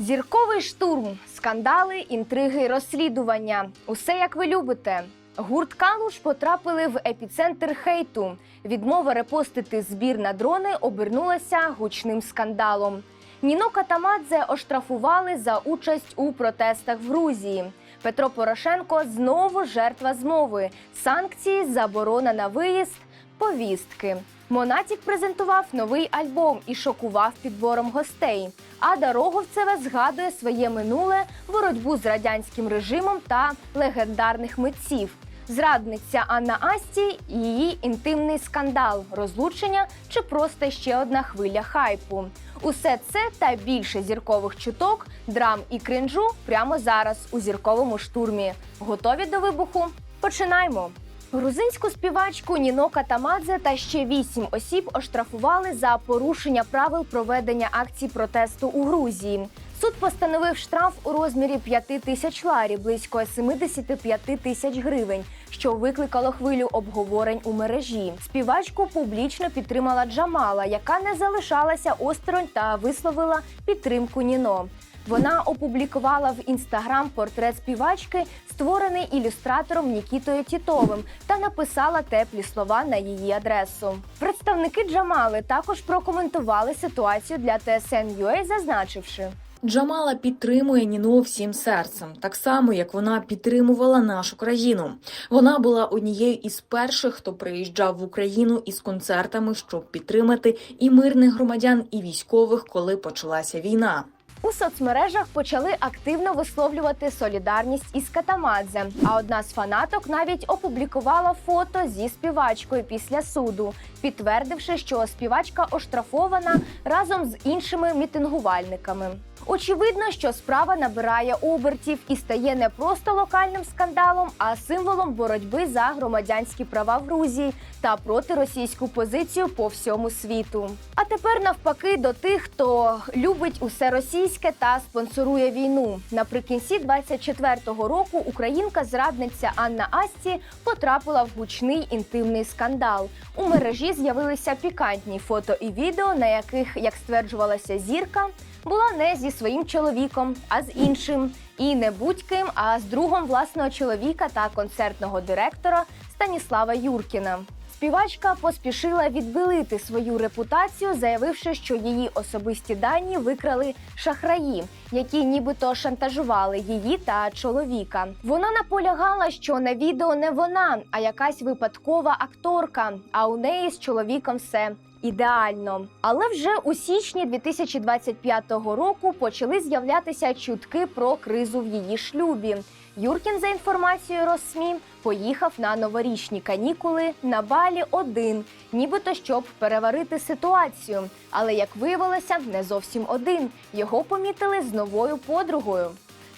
Зірковий штурм, скандали, інтриги, розслідування усе як ви любите. Гурт Калуш потрапили в епіцентр хейту. Відмова репостити збір на дрони обернулася гучним скандалом. Ніно Катамадзе оштрафували за участь у протестах в Грузії. Петро Порошенко знову жертва змови. Санкції, заборона на виїзд, повістки. Монатік презентував новий альбом і шокував підбором гостей. Ада Роговцева згадує своє минуле боротьбу з радянським режимом та легендарних митців. Зрадниця Анна Асті, її інтимний скандал, розлучення чи просто ще одна хвиля хайпу. Усе це та більше зіркових чуток, драм і кринжу прямо зараз у зірковому штурмі. Готові до вибуху? Починаємо. Грузинську співачку Ніно Катамадзе та ще вісім осіб оштрафували за порушення правил проведення акцій протесту у Грузії. Суд постановив штраф у розмірі 5 тисяч ларі, близько 75 тисяч гривень, що викликало хвилю обговорень у мережі. Співачку публічно підтримала Джамала, яка не залишалася осторонь та висловила підтримку Ніно. Вона опублікувала в інстаграм портрет співачки, створений ілюстратором Нікітою Тітовим, та написала теплі слова на її адресу. Представники Джамали також прокоментували ситуацію для TSN.ua, зазначивши. Джамала підтримує Ніно всім серцем, так само як вона підтримувала нашу країну. Вона була однією із перших, хто приїжджав в Україну із концертами, щоб підтримати і мирних громадян, і військових, коли почалася війна. У соцмережах почали активно висловлювати солідарність із Катамадзе. А одна з фанаток навіть опублікувала фото зі співачкою після суду, підтвердивши, що співачка оштрафована разом з іншими мітингувальниками. Очевидно, що справа набирає обертів і стає не просто локальним скандалом, а символом боротьби за громадянські права в Грузії та проти російську позицію по всьому світу. А тепер навпаки до тих, хто любить усе російське та спонсорує війну. Наприкінці 24-го року українка-зрадниця Анна Асті потрапила в гучний інтимний скандал. У мережі з'явилися пікантні фото і відео, на яких, як стверджувалася зірка, була не зі своїм чоловіком, а з іншим. І не будь-ким, а з другом власного чоловіка та концертного директора Станіслава Юркіна. Співачка поспішила відбилити свою репутацію, заявивши, що її особисті дані викрали шахраї, які нібито шантажували її та чоловіка. Вона наполягала, що на відео не вона, а якась випадкова акторка. А у неї з чоловіком все ідеально. Але вже у січні 2025 року почали з'являтися чутки про кризу в її шлюбі. Юркін, за інформацією Росмі, поїхав на новорічні канікули на балі один, нібито щоб переварити ситуацію. Але як виявилося, не зовсім один. Його помітили з новою подругою.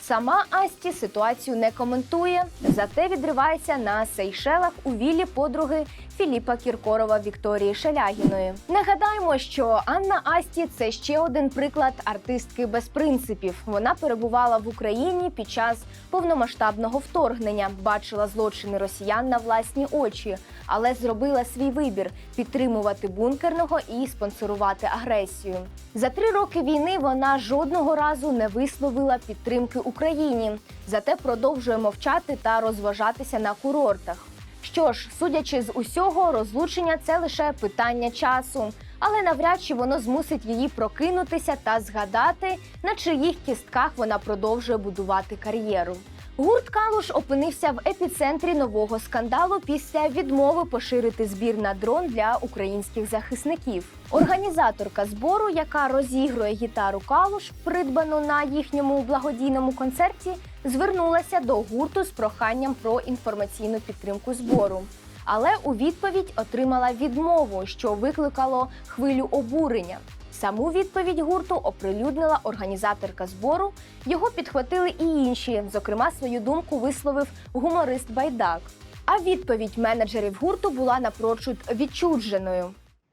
Сама Асті ситуацію не коментує, зате відривається на Сейшелах у віллі подруги Філіпа Кіркорова Вікторії Шелягіної. Нагадаємо, що Анна Асті це ще один приклад артистки без принципів. Вона перебувала в Україні під час повномасштабного вторгнення, бачила злочини росіян на власні очі, але зробила свій вибір підтримувати бункерного і спонсорувати агресію. За три роки війни вона жодного разу не висловила підтримки Україні, зате продовжує мовчати та розважатися на курортах. Що ж, судячи з усього, розлучення це лише питання часу, але навряд чи воно змусить її прокинутися та згадати, на чиїх кістках вона продовжує будувати кар'єру. Гурт Калуш опинився в епіцентрі нового скандалу після відмови поширити збір на дрон для українських захисників. Організаторка збору, яка розігрує гітару Калуш, придбану на їхньому благодійному концерті, звернулася до гурту з проханням про інформаційну підтримку збору. Але у відповідь отримала відмову, що викликало хвилю обурення. Саму відповідь гурту оприлюднила організаторка збору. Його підхватили і інші. Зокрема, свою думку висловив гуморист Байдак. А відповідь менеджерів гурту була напрочуд відчудженою.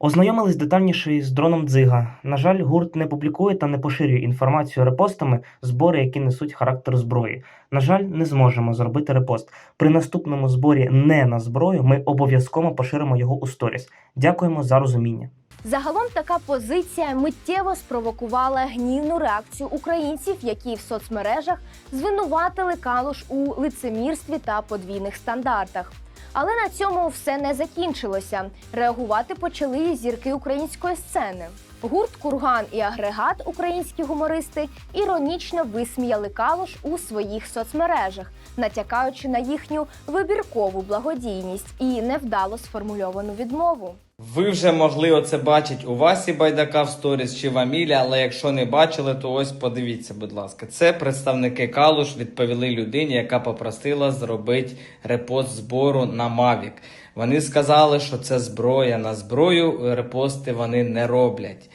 Ознайомились детальніше із дроном Дзига. На жаль, гурт не публікує та не поширює інформацію репостами збори, які несуть характер зброї. На жаль, не зможемо зробити репост. При наступному зборі не на зброю ми обов'язково поширимо його у сторіс. Дякуємо за розуміння. Загалом така позиція миттєво спровокувала гнівну реакцію українців, які в соцмережах звинуватили Калуш у лицемірстві та подвійних стандартах. Але на цьому все не закінчилося. Реагувати почали зірки української сцени. Гурт Курган і агрегат, українські гумористи, іронічно висміяли Калуш у своїх соцмережах, натякаючи на їхню вибіркову благодійність і невдало сформульовану відмову. Ви вже могли оце бачити у Васі Байдака в сторіс чи в Амілі, але якщо не бачили, то ось подивіться, будь ласка. Це представники Калуш відповіли людині, яка попросила зробити репост збору на Мавік. Вони сказали, що це зброя. На зброю репости вони не роблять.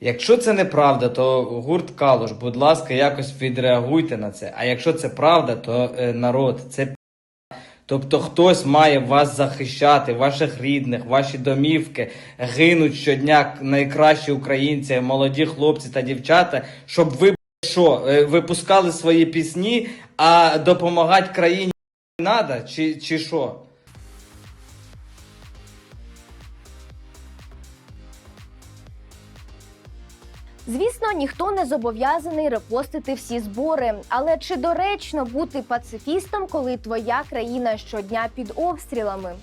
Якщо це неправда, то гурт Калуш, будь ласка, якось відреагуйте на це. А якщо це правда, то е, народ, це Тобто хтось має вас захищати, ваших рідних, ваші домівки, гинуть щодня найкращі українці, молоді хлопці та дівчата, щоб ви що, е, випускали свої пісні, а допомагати країні не треба, чи, чи що? Звісно, ніхто не зобов'язаний репостити всі збори. Але чи доречно бути пацифістом, коли твоя країна щодня під обстрілами?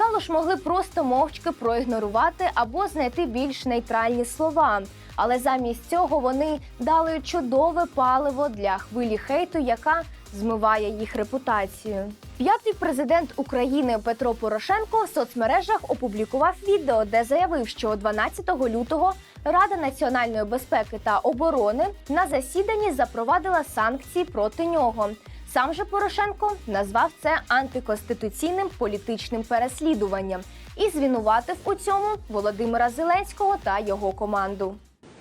Калуш могли просто мовчки проігнорувати або знайти більш нейтральні слова. Але замість цього вони дали чудове паливо для хвилі хейту, яка змиває їх репутацію. П'ятий президент України Петро Порошенко в соцмережах опублікував відео, де заявив, що 12 лютого Рада національної безпеки та оборони на засіданні запровадила санкції проти нього. Сам же Порошенко назвав це антиконституційним політичним переслідуванням і звинуватив у цьому Володимира Зеленського та його команду.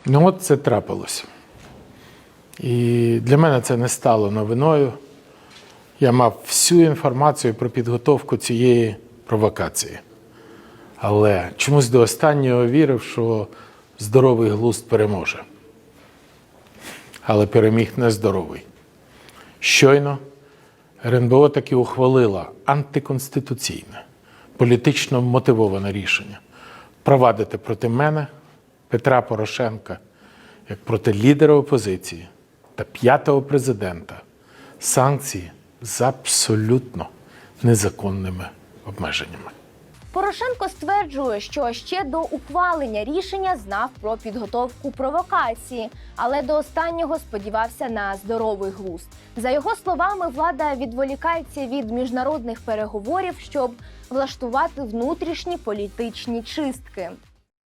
Ну, от це трапилось. І для мене це не стало новиною. Я мав всю інформацію про підготовку цієї провокації. Але чомусь до останнього вірив, що здоровий глузд переможе. Але переміг нездоровий. Щойно РНБО таки ухвалила антиконституційне, політично мотивоване рішення провадити проти мене Петра Порошенка як проти лідера опозиції та п'ятого президента санкції з абсолютно незаконними обмеженнями. Порошенко стверджує, що ще до ухвалення рішення знав про підготовку провокації, але до останнього сподівався на здоровий глузд. За його словами, влада відволікається від міжнародних переговорів, щоб влаштувати внутрішні політичні чистки.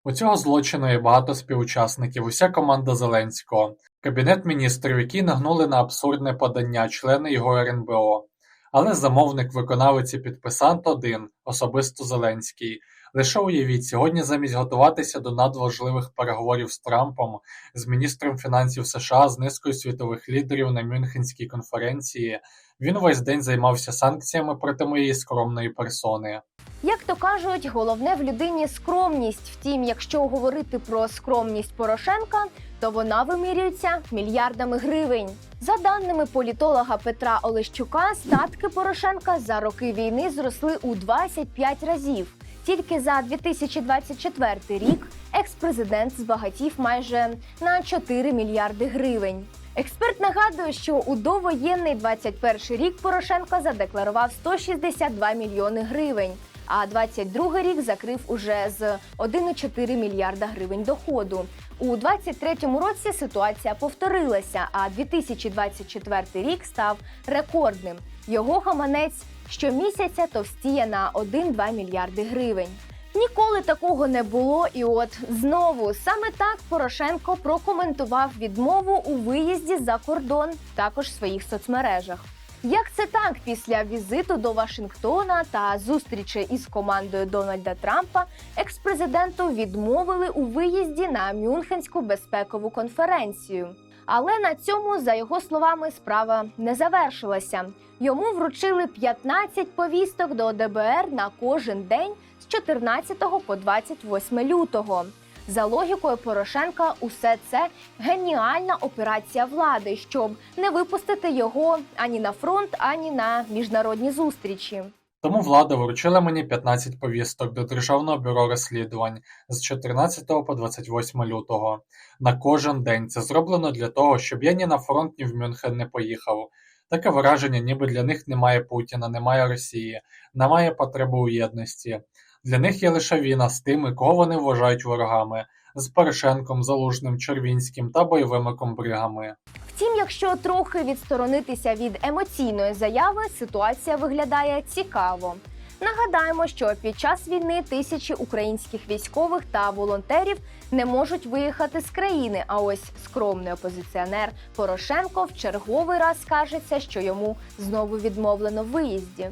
У цього злочину є багато співучасників, уся команда Зеленського, кабінет міністрів, які нагнули на абсурдне подання члени його РНБО. Але замовник, виконавець і підписант один – особисто Зеленський. Лише уявіть, сьогодні замість готуватися до надважливих переговорів з Трампом, з міністром фінансів США, з низкою світових лідерів на Мюнхенській конференції, він весь день займався санкціями проти моєї скромної персони. Як то кажуть, головне в людині скромність. Втім, якщо говорити про скромність Порошенка, то вона вимірюється мільярдами гривень. За даними політолога Петра Олещука, статки Порошенка за роки війни зросли у 25 разів. Тільки за 2024 рік екс-президент збагатів майже на 4 мільярди гривень. Експерт нагадує, що у довоєнний 21 рік Порошенко задекларував 162 мільйони гривень. А 22 рік закрив уже з 1,4 мільярда гривень доходу. У 23-му році ситуація повторилася, а 2024 рік став рекордним. Його гаманець щомісяця товстіє на 1-2 мільярди гривень. Ніколи такого не було, і от знову саме так Порошенко прокоментував відмову у виїзді за кордон, також в своїх соцмережах. Як це так після візиту до Вашингтона та зустрічі із командою Дональда Трампа експрезиденту відмовили у виїзді на Мюнхенську безпекову конференцію. Але на цьому, за його словами, справа не завершилася. Йому вручили 15 повісток до ДБР на кожен день з 14 по 28 лютого. За логікою Порошенка, усе це геніальна операція влади, щоб не випустити його ані на фронт, ані на міжнародні зустрічі. Тому влада вручила мені 15 повісток до Державного бюро розслідувань з 14 по 28 лютого. На кожен день це зроблено для того, щоб я ні на фронт, ні в Мюнхен не поїхав. Таке враження, ніби для них немає Путіна, немає Росії, немає потреби у єдності. Для них є лише війна з тими, кого вони вважають ворогами, з Порошенком, Залужним, Червінським та бойовими комбригами. Втім, якщо трохи відсторонитися від емоційної заяви, ситуація виглядає цікаво. Нагадаємо, що під час війни тисячі українських військових та волонтерів не можуть виїхати з країни. А ось скромний опозиціонер Порошенко в черговий раз скажеться, що йому знову відмовлено в виїзді.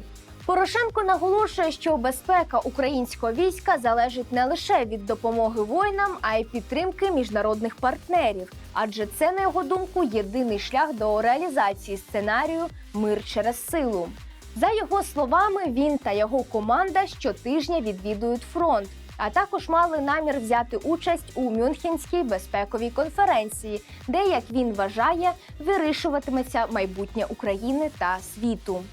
Порошенко наголошує, що безпека українського війська залежить не лише від допомоги воїнам, а й підтримки міжнародних партнерів. Адже це, на його думку, єдиний шлях до реалізації сценарію Мир через силу. За його словами, він та його команда щотижня відвідують фронт, а також мали намір взяти участь у Мюнхенській безпековій конференції, де, як він вважає, вирішуватиметься майбутнє України та світу.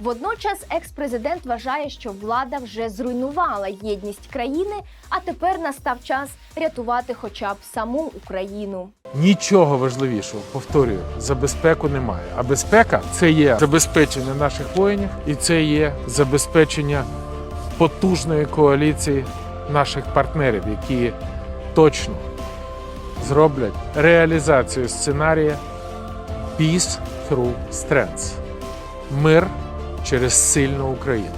Водночас екс-президент вважає, що влада вже зруйнувала єдність країни, а тепер настав час рятувати хоча б саму Україну. Нічого важливішого, повторюю, за безпеку немає. А безпека це є забезпечення наших воїнів, і це є забезпечення потужної коаліції наших партнерів, які точно зроблять реалізацію сценарія Peace through Strength. Мир через сильну Україну.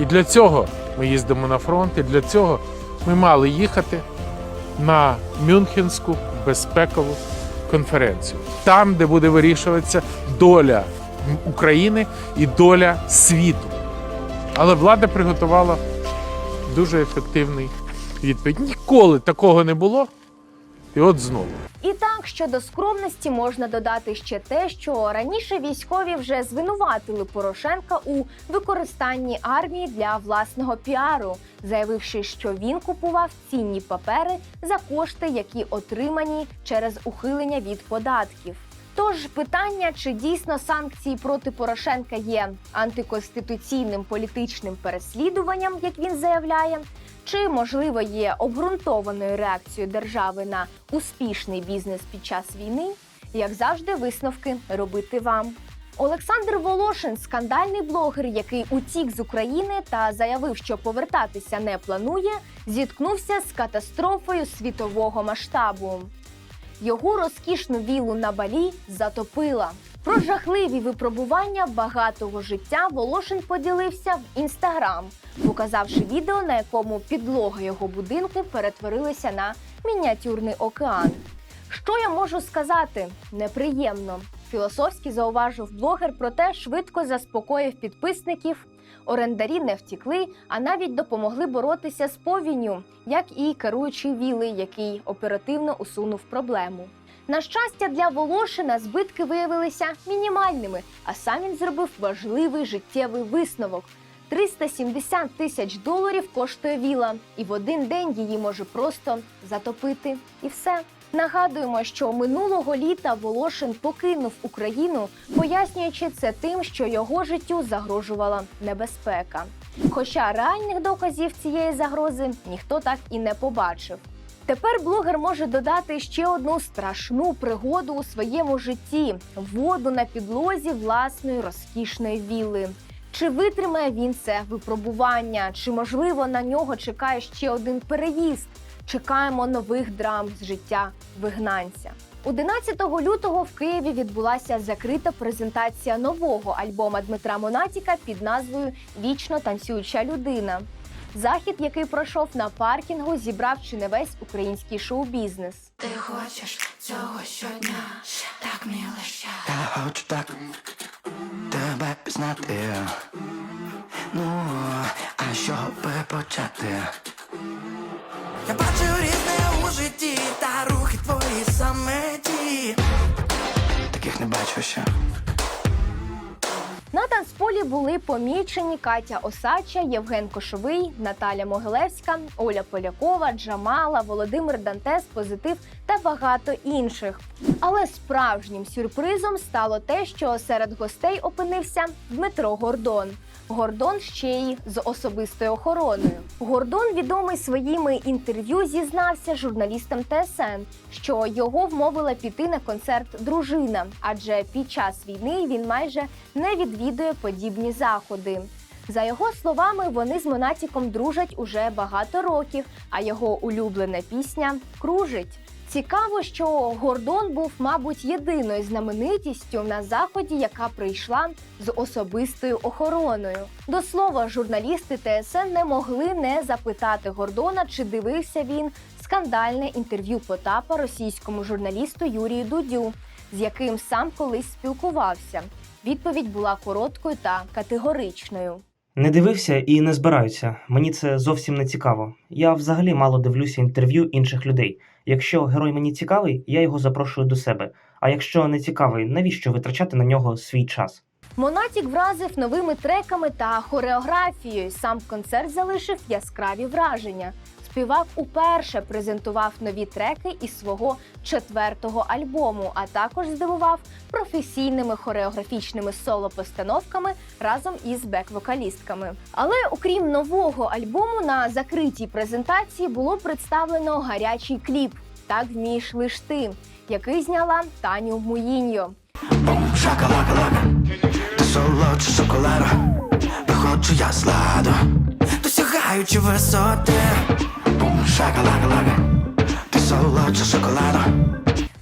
І для цього ми їздимо на фронт, і для цього ми мали їхати на Мюнхенську безпекову конференцію, там, де буде вирішуватися доля України і доля світу. Але влада приготувала дуже ефективний відповідь. Ніколи такого не було. І от знову. І так щодо скромності можна додати ще те, що раніше військові вже звинуватили Порошенка у використанні армії для власного піару, заявивши, що він купував цінні папери за кошти, які отримані через ухилення від податків. Тож питання, чи дійсно санкції проти Порошенка є антиконституційним політичним переслідуванням, як він заявляє, чи можливо є обґрунтованою реакцією держави на успішний бізнес під час війни, як завжди, висновки робити вам. Олександр Волошин, скандальний блогер, який утік з України та заявив, що повертатися не планує, зіткнувся з катастрофою світового масштабу. Його розкішну вілу на балі затопила. Про жахливі випробування багатого життя Волошин поділився в інстаграм, показавши відео, на якому підлога його будинку перетворилася на мініатюрний океан. Що я можу сказати? Неприємно. Філософськи зауважив блогер, проте швидко заспокоїв підписників. Орендарі не втікли, а навіть допомогли боротися з повінню, як і керуючий віли, який оперативно усунув проблему. На щастя, для Волошина збитки виявилися мінімальними, а сам він зробив важливий життєвий висновок. 370 тисяч доларів коштує віла, і в один день її може просто затопити. І все. Нагадуємо, що минулого літа Волошин покинув Україну, пояснюючи це тим, що його життю загрожувала небезпека. Хоча реальних доказів цієї загрози ніхто так і не побачив. Тепер блогер може додати ще одну страшну пригоду у своєму житті воду на підлозі власної розкішної вілли. Чи витримає він це випробування? Чи можливо на нього чекає ще один переїзд? Чекаємо нових драм з життя вигнанця. 11 лютого в Києві відбулася закрита презентація нового альбома Дмитра Монатіка під назвою Вічно танцююча людина. Захід, який пройшов на паркінгу, зібрав чи не весь український шоу-бізнес. Ти хочеш цього щодня, так мені лише. Я хочу так тебе пізнати. Ну, а що би почати? Я бачу різне у житті, та рухи твої саме ті. Таких не бачу ще. На танцполі були помічені Катя Осача, Євген Кошовий, Наталя Могилевська, Оля Полякова, Джамала, Володимир Дантес, Позитив та багато інших. Але справжнім сюрпризом стало те, що серед гостей опинився Дмитро Гордон. Гордон ще й з особистою охороною. Гордон відомий своїми інтерв'ю зізнався журналістам ТСН, що його вмовила піти на концерт дружина, адже під час війни він майже не відвідує подібні заходи. За його словами, вони з Монатіком дружать уже багато років, а його улюблена пісня кружить. Цікаво, що Гордон був, мабуть, єдиною знаменитістю на заході, яка прийшла з особистою охороною. До слова, журналісти ТСН не могли не запитати Гордона, чи дивився він скандальне інтерв'ю Потапа російському журналісту Юрію Дудю, з яким сам колись спілкувався. Відповідь була короткою та категоричною. Не дивився і не збираюся. Мені це зовсім не цікаво. Я взагалі мало дивлюся інтерв'ю інших людей. Якщо герой мені цікавий, я його запрошую до себе. А якщо не цікавий, навіщо витрачати на нього свій час? Монатік вразив новими треками та хореографією. Сам концерт залишив яскраві враження. Співак уперше презентував нові треки із свого четвертого альбому, а також здивував професійними хореографічними соло-постановками разом із бек-вокалістками. Але окрім нового альбому, на закритій презентації було представлено гарячий кліп Так вмієш лиш ти, який зняла Таню Муїньо. Солодше шоколаду, я з ладу, досягаючи висоти.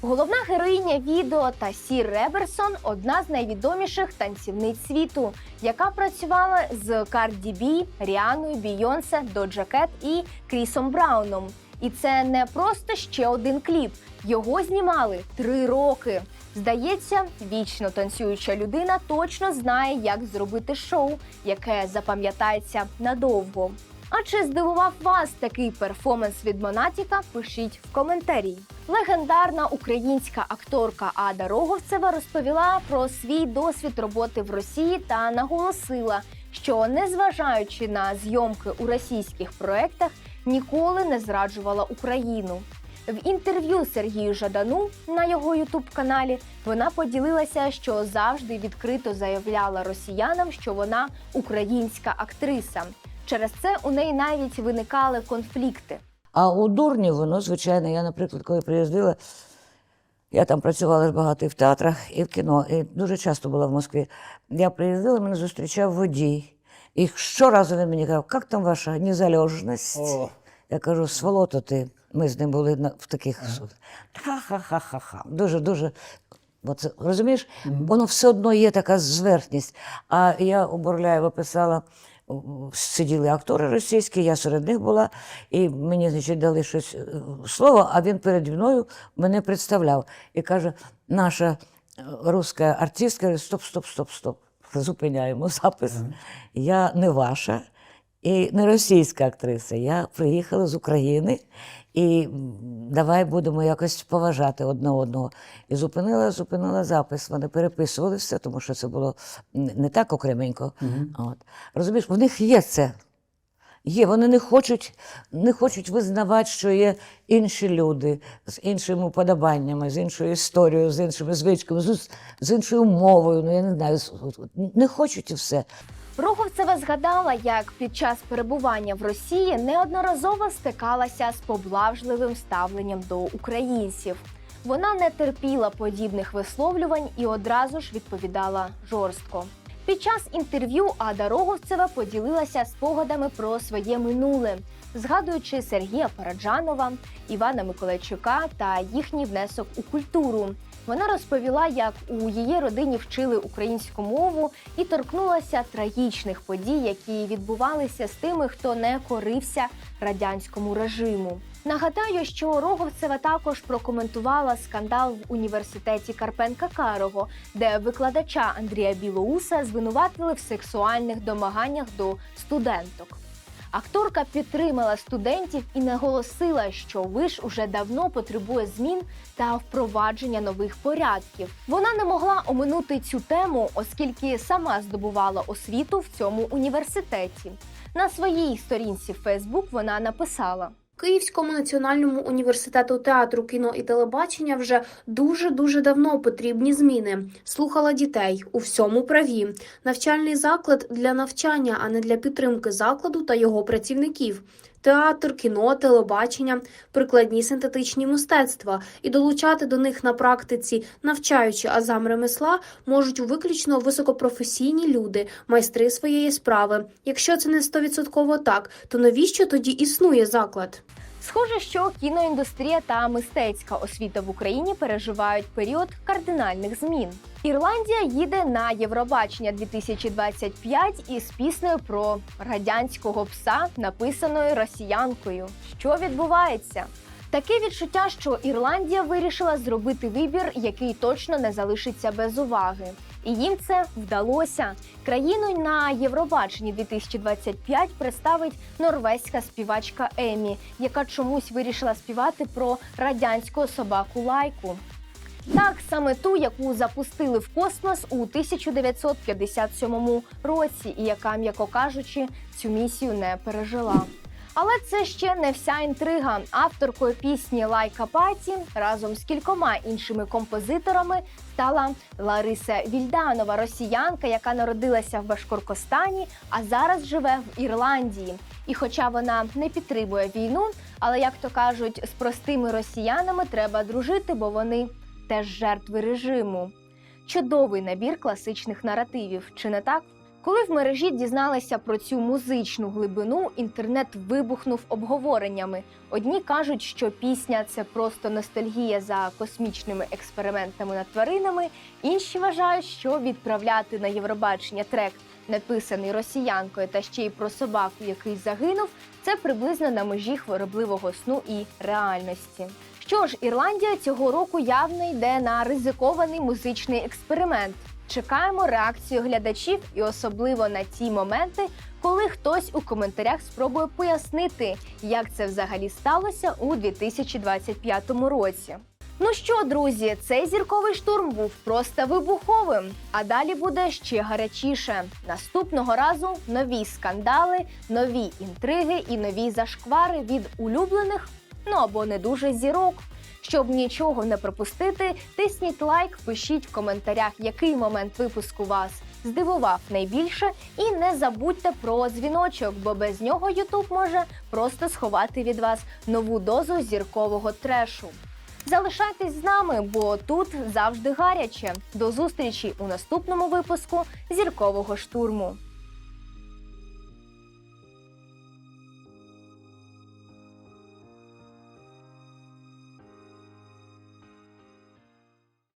Головна героїня відео Тасір Реберсон одна з найвідоміших танцівниць світу, яка працювала з Карді Бі, Ріаною, Бійонсе, Доджа Кет і Крісом Брауном. І це не просто ще один кліп. Його знімали три роки. Здається, вічно танцююча людина точно знає, як зробити шоу, яке запам'ятається надовго. А чи здивував вас такий перформанс від Монатіка? Пишіть в коментарі. Легендарна українська акторка Ада Роговцева розповіла про свій досвід роботи в Росії та наголосила, що незважаючи на зйомки у російських проектах, ніколи не зраджувала Україну. В інтерв'ю Сергію Жадану на його ютуб каналі вона поділилася, що завжди відкрито заявляла росіянам, що вона українська актриса. Через це у неї навіть виникали конфлікти. А у дурнів воно, звичайно, я, наприклад, коли приїздила, я там працювала багато і в театрах, і в кіно, і дуже часто була в Москві. Я приїздила, мене зустрічав водій. І щоразу він мені казав, як там ваша незалежність? Я кажу, сволото ти. Ми з ним були в таких. Ха-ха-ха-ха-ха. Дуже-дуже. Оце, розумієш, воно все одно є така зверхність. А я у Бурляєва писала, сиділи актори російські, я серед них була, і мені, значить, дали щось е, слово, а він переді мною мене представляв. І каже, наша е, руська артистка, стоп, стоп, стоп, стоп. Зупиняємо запис. Я не ваша і не російська актриса. Я приїхала з України і давай будемо якось поважати одне одного. І зупинила, зупинила запис. Вони переписували все, тому що це було не так окременько. От. Розумієш, в них є це. Є, вони не хочуть, не хочуть визнавати, що є інші люди з іншими уподобаннями, з іншою історією, з іншими звичками, з, з іншою мовою. Ну я не знаю, не хочуть і все. Роговцева згадала, як під час перебування в Росії неодноразово стикалася з поблажливим ставленням до українців. Вона не терпіла подібних висловлювань і одразу ж відповідала жорстко. Під час інтерв'ю Ада Роговцева поділилася спогадами про своє минуле, згадуючи Сергія Параджанова, Івана Миколайчука та їхній внесок у культуру. Вона розповіла, як у її родині вчили українську мову і торкнулася трагічних подій, які відбувалися з тими, хто не корився радянському режиму. Нагадаю, що Роговцева також прокоментувала скандал в університеті Карпенка Карого, де викладача Андрія Білоуса звинуватили в сексуальних домаганнях до студенток. Акторка підтримала студентів і наголосила, що виш уже давно потребує змін та впровадження нових порядків. Вона не могла оминути цю тему, оскільки сама здобувала освіту в цьому університеті. На своїй сторінці Фейсбук вона написала. Київському національному університету театру, кіно і телебачення вже дуже дуже давно потрібні зміни. Слухала дітей у всьому праві. Навчальний заклад для навчання, а не для підтримки закладу та його працівників. Театр, кіно, телебачення, прикладні синтетичні мистецтва і долучати до них на практиці, навчаючи азам ремесла, можуть виключно високопрофесійні люди, майстри своєї справи. Якщо це не стовідсотково так, то навіщо тоді існує заклад? Схоже, що кіноіндустрія та мистецька освіта в Україні переживають період кардинальних змін. Ірландія їде на Євробачення 2025 із піснею про радянського пса, написаною росіянкою. Що відбувається? Таке відчуття, що Ірландія вирішила зробити вибір, який точно не залишиться без уваги. І їм це вдалося. Країну на Євробаченні 2025 представить норвезька співачка Емі, яка чомусь вирішила співати про радянську собаку лайку. Так, саме ту, яку запустили в космос у 1957 році, і яка, м'яко кажучи, цю місію не пережила. Але це ще не вся інтрига. Авторкою пісні Лайка Паті разом з кількома іншими композиторами стала Лариса Вільданова, росіянка, яка народилася в Башкоркостані, а зараз живе в Ірландії. І хоча вона не підтримує війну, але як то кажуть, з простими росіянами треба дружити, бо вони теж жертви режиму. Чудовий набір класичних наративів, чи не так? Коли в мережі дізналися про цю музичну глибину, інтернет вибухнув обговореннями. Одні кажуть, що пісня це просто ностальгія за космічними експериментами над тваринами. Інші вважають, що відправляти на Євробачення трек, написаний росіянкою та ще й про собаку, який загинув, це приблизно на межі хворобливого сну і реальності. Що ж, Ірландія цього року явно йде на ризикований музичний експеримент. Чекаємо реакцію глядачів і особливо на ті моменти, коли хтось у коментарях спробує пояснити, як це взагалі сталося у 2025 році. Ну що, друзі, цей зірковий штурм був просто вибуховим. А далі буде ще гарячіше. Наступного разу нові скандали, нові інтриги і нові зашквари від улюблених, ну або не дуже зірок. Щоб нічого не пропустити, тисніть лайк, пишіть в коментарях, який момент випуску вас здивував найбільше, і не забудьте про дзвіночок, бо без нього Ютуб може просто сховати від вас нову дозу зіркового трешу. Залишайтесь з нами, бо тут завжди гаряче. До зустрічі у наступному випуску зіркового штурму.